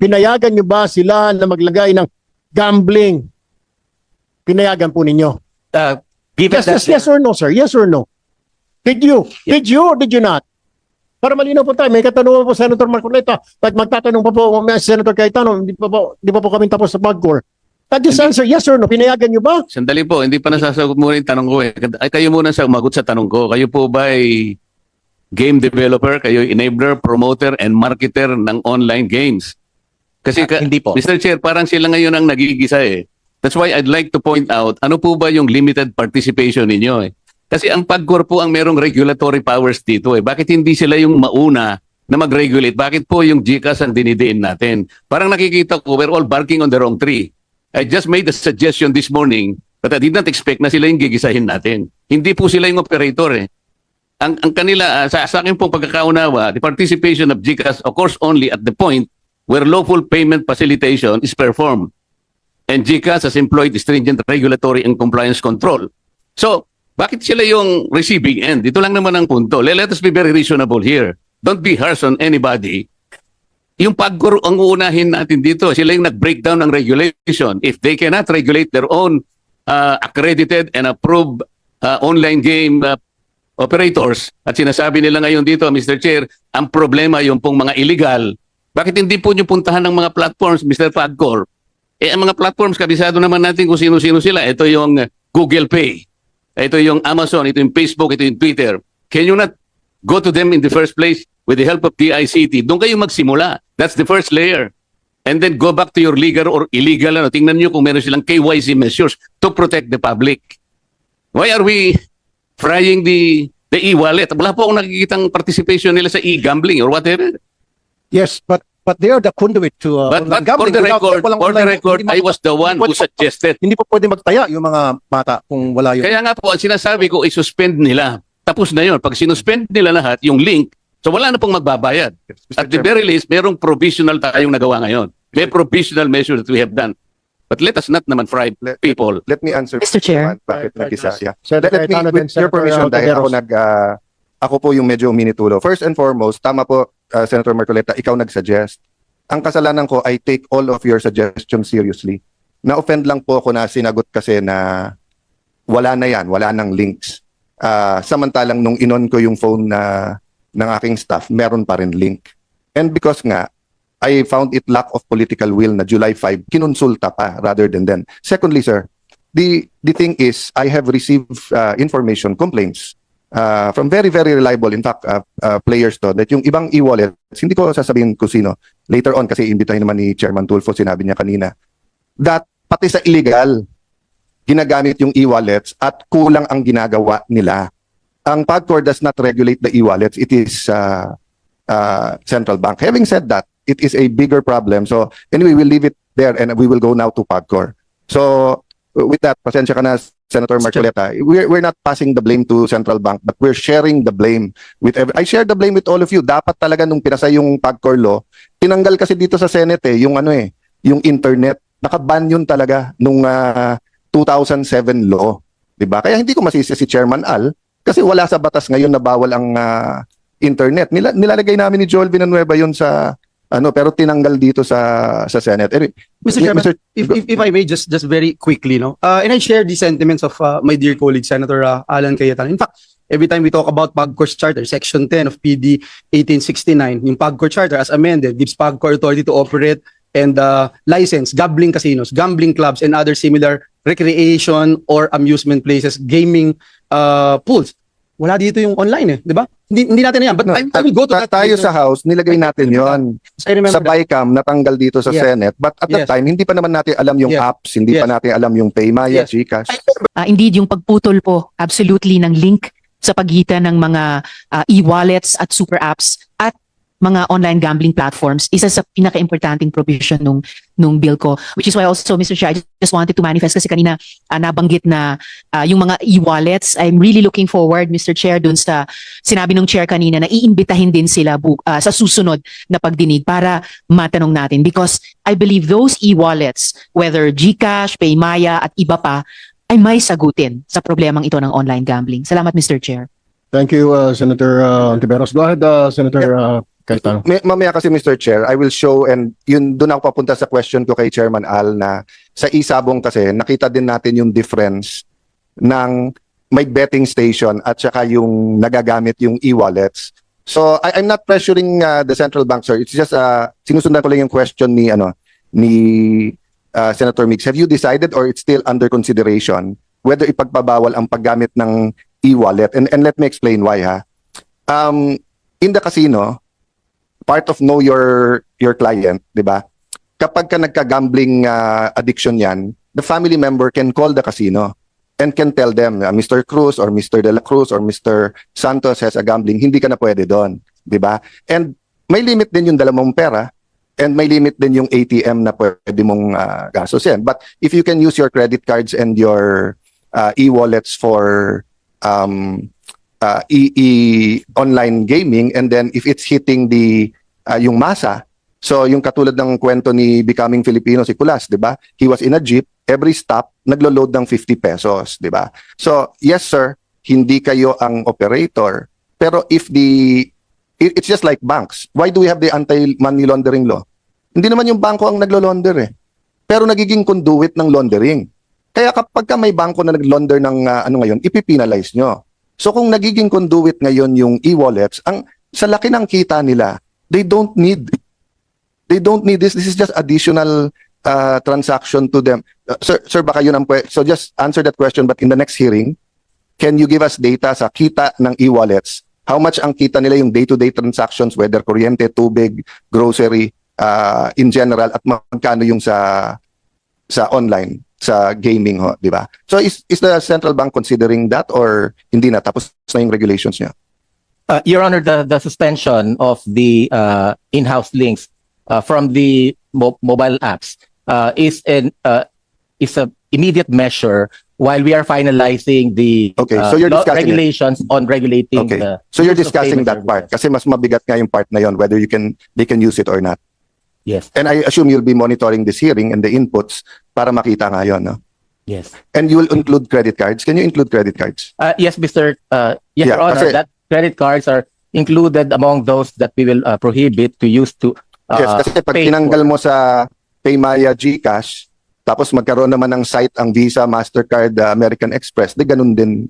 pinayagan nyo ba sila na maglagay ng gambling? Pinayagan po ninyo. Uh, given Yes, that, yes, yes or no, sir? Yes or no? Did you? Did you or did you not? Para malinaw po tayo, may katanungan po Senator Marcoleta. At magtatanong pa po Senator Cayetano, hindi pa po, hindi pa po kami tapos sa PAGCOR. That just answer, yes or no? Pinayagan nyo ba? Sandali po, hindi pa nasasagot muna yung tanong ko eh. Ay, kayo muna sa umagot sa tanong ko. Kayo po ba ay game developer? Kayo enabler, promoter, and marketer ng online games? Kasi Ah, ka- hindi po. Mr. Chair, parang sila ngayon ang nagigisa eh. That's why I'd like to point out, ano po ba yung limited participation ninyo eh? Kasi ang PAGCOR po ang merong regulatory powers dito eh. Bakit hindi sila yung mauna na mag-regulate? Bakit po yung GCAS ang dinidiin natin? Parang nakikita ko, we're all barking on the wrong tree. I just made a suggestion this morning but I did not expect na sila yung gigisahin natin. Hindi po sila yung operator eh. Ang, ang kanila, ah, sa, sa akin pong pagkakaunawa, the participation of GCAS occurs only at the point where lawful payment facilitation is performed. And GCAS has employed stringent regulatory and compliance control. So, bakit sila yung receiving end? Ito lang naman ang punto. Let us be very reasonable here. Don't be harsh on anybody. Yung pagkuro ang uunahin natin dito. Sila yung nag-breakdown ng regulation. If they cannot regulate their own uh, accredited and approved uh, online game uh, operators, at sinasabi nila ngayon dito, Mr. Chair, ang problema yung pong mga illegal, bakit hindi po nyo puntahan ng mga platforms, Mr. Pagcor? Eh, ang mga platforms, kabisado naman natin kung sino-sino sila. Ito yung Google Pay. Ito yung Amazon, ito yung Facebook, ito yung Twitter. Can you not go to them in the first place with the help of DICT? Doon kayo magsimula. That's the first layer. And then go back to your legal or illegal. Ano. Tingnan nyo kung meron silang KYC measures to protect the public. Why are we frying the the e-wallet? Wala po akong nakikitang participation nila sa e-gambling or whatever. Yes, but but they are the conduit to uh, But, online but for gambling. the Without- record, walang for the record, I was the one who suggested Hindi po pwede magtaya yung mga bata kung wala yun. Kaya nga po, ang sinasabi ko, i-suspend nila. Tapos na yun. Pag sinuspend nila lahat, yung link, so wala na pong magbabayad. At the very least, merong provisional tayong nagawa ngayon. May provisional measure that we have done. But let us not naman fry Let, people. let me answer. Mr. Chair. Bakit nag-isa siya? Senator Let me, with your permission, uh, dahil ako nag, ah, ako po yung medyo minitulo. First and foremost, tama po, ah, Senator Marcoleta, ikaw nag-suggest. Ang kasalanan ko, I take all of your suggestions seriously. Na-offend lang po ako na sinagot kasi na wala na yan, wala nang links. Ah, samantalang nung inon ko yung phone na ng aking staff, meron pa rin link. And because nga, I found it lack of political will na July 5, kinonsulta pa rather than then. Secondly, sir, the the thing is, I have received uh, information, complaints uh, from very, very reliable, in fact, uh, uh, players to, that yung ibang e-wallets, hindi ko sasabihin kung sino, later on, kasi imbitahin naman ni Chairman Tulfo, sinabi niya kanina, that pati sa illegal, ginagamit yung e-wallets at kulang ang ginagawa nila. Ang PAGCOR does not regulate the e-wallets. It is uh, uh, central bank. Having said that, it is a bigger problem. So anyway, we'll leave it there and we will go now to PAGCOR. So with that, pasensya ka na, Senator Marcoleta, we're, we're not passing the blame to central bank, but we're sharing the blame with every, I share the blame with all of you. Dapat talaga nung pinasa yung PAGCOR law, tinanggal kasi dito sa Senate eh, yung ano eh, yung internet. Nakaban yun talaga nung ah, 2007 law. 'di ba? Kaya hindi ko masisi si Chairman Al kasi wala sa batas ngayon na bawal ang ah, internet. Nila, nilalagay namin ni Joel Villanueva yun sa ano pero tinanggal dito sa sa Senate. Anyway, Mr. Chairman, if, if, if I may, just just very quickly, no? Uh, and I share the sentiments of uh, my dear colleague, Senator uh, Alan Cayetano. In fact, every time we talk about PAGCOR's charter, Section 10 of PD 1869, yung PAGCOR charter as amended gives PAGCOR authority to operate and uh, license gambling casinos, gambling clubs, and other similar recreation or amusement places, gaming uh, pools. Wala dito yung online eh, di ba? Hindi, hindi natin na yan. But No, I, I will go to ta- that. tayo later. sa House, nilagay natin yon Sa that. BICAM, natanggal dito sa Yeah. Senate. But at that Yes. time, hindi pa naman natin alam yung Yeah. apps, hindi pa Yes. natin alam yung Paymaya, Yes. Gcash. Ah, indeed, yung pagputol po, absolutely, ng link sa pagitan ng mga ah, e-wallets at super apps at mga online gambling platforms, isa sa pinaka-importanting provision nung, nung bill ko. Which is why also, Mr. Chair, I just wanted to manifest kasi kanina ah, nabanggit na ah, yung mga e-wallets, I'm really looking forward, Mr. Chair, dun sa sinabi ng chair kanina na iimbitahin din sila bu- ah, sa susunod na pagdinig para matanong natin. Because I believe those e-wallets, whether GCash, Paymaya at iba pa, ay may sagutin sa problemang ito ng online gambling. Salamat, Mr. Chair. Thank you, uh, Senator uh, Tiberos. Go ahead, uh, Senator uh, May, mamaya kasi Mr. Chair, I will show and yun doon ako papunta sa question ko kay Chairman Al na sa isabong kasi nakita din natin yung difference ng may betting station at saka yung nagagamit yung e-wallets. So I, I'm not pressuring uh, the central bank sir. It's just uh, sinusundan ko lang yung question ni ano ni uh, Senator Mix. Have you decided or it's still under consideration whether ipagpabawal ang paggamit ng e-wallet? And and let me explain why ha. Um, in the casino, part of know your your client, 'di ba? Kapag ka nagka-gambling uh, addiction 'yan, the family member can call the casino and can tell them, uh, Mr. Cruz or Mr. De La Cruz or Mr. Santos has a gambling, hindi ka na pwede doon, 'di ba? And may limit din yung dala mong pera and may limit din yung ATM na pwede mong uh, gastusin. But if you can use your credit cards and your uh, e-wallets for um, uh, e, e online gaming and then if it's hitting the uh, yung masa. So yung katulad ng kwento ni Becoming Filipino si Kulas 'di ba? He was in a jeep. Every stop naglo-load ng 50 pesos 'di ba? So yes sir hindi kayo ang operator. Pero if the it- it's just like banks. Why do we have the anti money laundering law? Hindi naman yung bangko ang naglo-launder eh. Pero nagiging conduit ng laundering. Kaya kapag ka may bangko na nag-launder ng uh, ano ngayon ipipinalize nyo. So kung nagiging conduit ngayon yung e-wallets, ang sa laki ng kita nila, they don't need they don't need this. This is just additional uh, transaction to them. Uh, sir, sir, baka yun ang pwe- So just answer that question but in the next hearing, can you give us data sa kita ng e-wallets? How much ang kita nila yung day-to-day transactions whether kuryente, tubig, grocery, uh, in general at magkano yung sa sa online sa gaming ho, di ba? So is is the central bank considering that or hindi na tapos na yung regulations niya? Uh, Your Honor, the, the suspension of the uh, in-house links uh, from the mo- mobile apps uh, is an uh, is a immediate measure while we are finalizing the Okay, uh, so you're law- discussing it. regulations on regulating Okay. the So you're use of discussing payment that part services. kasi mas mabigat nga yung part na yon whether you can they can use it or not. Yes, And I assume you'll be monitoring this hearing and the inputs para makita nga yon, no? yes. And you will include credit cards. Can you include credit cards? Uh, yes, Mr. Uh, yes, Yeah, Your Honor, kasi- that credit cards are included among those that we will uh, prohibit to use to uh, yes, kasi pag pay tinanggal mo sa Paymaya GCash tapos magkaroon naman ng site ang Visa, Mastercard, uh, American Express, di ganun din